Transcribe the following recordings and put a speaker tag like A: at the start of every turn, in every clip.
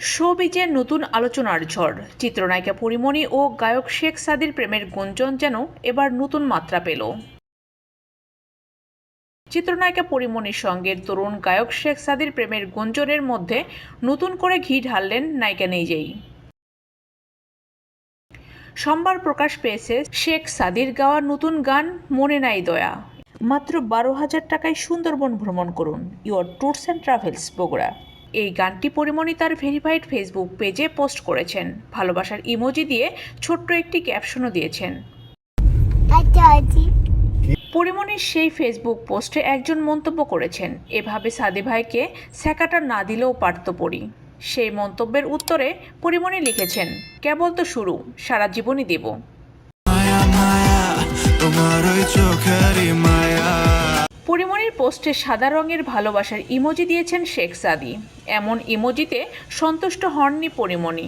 A: শোবিজের নতুন আলোচনার ঝড়। চিত্রনায়িকা পরিমণি ও গায়ক শেখ সাদির প্রেমের গুঞ্জন যেন এবার নতুন মাত্রা পেল। চিত্রনায়িকা পরিমণির সঙ্গে তরুণ গায়ক শেখ সাদির প্রেমের গুঞ্জনের মধ্যে নতুন করে ঘি ঢাললেন নায়িকা নিজেই। সোমবার প্রকাশ পেয়েছে শেখ সাদির গাওয়া নতুন গান মনে নাই দয়া। মাত্র বারো হাজার টাকায় সুন্দরবন ভ্রমণ করুন। Your tours and travels Bogura. এই গানটি পরিমণি তার ভেরিফাইড ফেসবুক পেজে পোস্ট করেছেন। ভালোবাসার ইমোজি দিয়ে ছোট্ট একটি ক্যাপশনও দিয়েছেন। পরিমণির সেই ফেসবুক পোস্টে একজন মন্তব্য করেছেন। এভাবে সাদি ভাইকে স্যাকাটা না দিলেও পারত পড়ি সেই মন্তব্যের উত্তরে পরিমণি লিখেছেন, কেবল তো শুরু, সারা জীবনই দেব।
B: তোমার ওই চোখেরই মায়া।
A: পরিমণির পোস্টে সাদা রঙের ভালোবাসার ইমোজি দিয়েছেন শেখ সাদি। এমন ইমোজিতে সন্তুষ্ট হননি পরিমণি।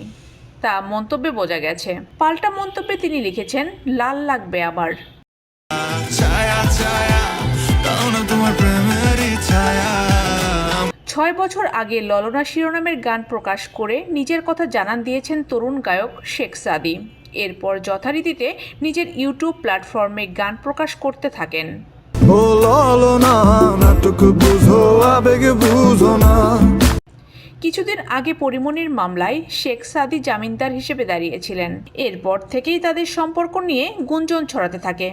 A: তা মন্তব্যে বোঝা গেছে। পাল্টা মন্তব্যে তিনি লিখেছেন লাল লাগবে আবার।
B: ছয়
A: বছর আগে ললনা শিরোনামের গান প্রকাশ করে নিজের কথা জানান দিয়েছেন তরুণ গায়ক শেখ সাদি। এরপর যথারীতিতে নিজের ইউটিউব প্ল্যাটফর্মে গান প্রকাশ করতে থাকেন। কিছুদিন আগে পরিমনির মামলায় শেখ সাদি জামিনদার হিসেবে দাঁড়িয়েছিলেন। এরপর থেকেই তাদের সম্পর্ক নিয়ে গুঞ্জন ছড়াতে থাকে।